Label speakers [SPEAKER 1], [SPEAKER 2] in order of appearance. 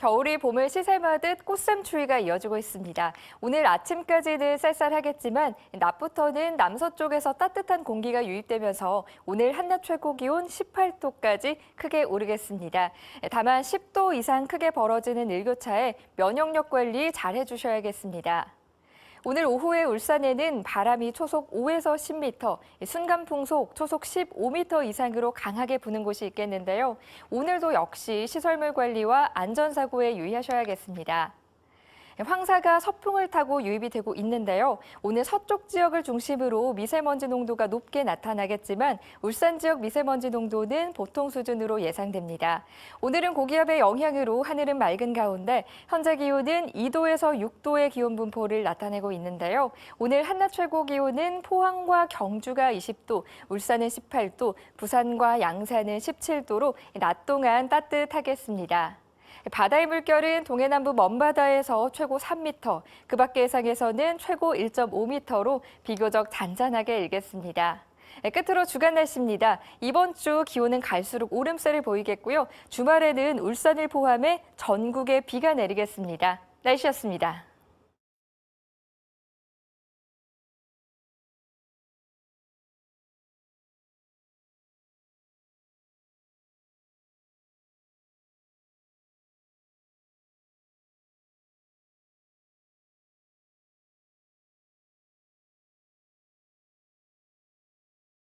[SPEAKER 1] 겨울이 봄을 시샘하듯 꽃샘추위가 이어지고 있습니다. 오늘 아침까지는 쌀쌀하겠지만 낮부터는 남서쪽에서 따뜻한 공기가 유입되면서 오늘 한낮 최고 기온 18도까지 크게 오르겠습니다. 다만 10도 이상 크게 벌어지는 일교차에 면역력 관리 잘 해주셔야겠습니다. 오늘 오후에 울산에는 바람이 초속 5에서 10m, 순간 풍속 초속 15m 이상으로 강하게 부는 곳이 있겠는데요. 오늘도 역시 시설물 관리와 안전사고에 유의하셔야겠습니다. 황사가 서풍을 타고 유입이 되고 있는데요. 오늘 서쪽 지역을 중심으로 미세먼지 농도가 높게 나타나겠지만 울산 지역 미세먼지 농도는 보통 수준으로 예상됩니다. 오늘은 고기압의 영향으로 하늘은 맑은 가운데 현재 기온은 2도에서 6도의 기온 분포를 나타내고 있는데요. 오늘 한낮 최고 기온은 포항과 경주가 20도, 울산은 18도, 부산과 양산은 17도로 낮 동안 따뜻하겠습니다. 바다의 물결은 동해남부 먼바다에서 최고 3m, 그 밖의 해상에서는 최고 1.5m로 비교적 잔잔하게 일겠습니다. 네, 끝으로 주간 날씨입니다. 이번 주 기온은 갈수록 오름세를 보이겠고요. 주말에는 울산을 포함해 전국에 비가 내리겠습니다. 날씨였습니다.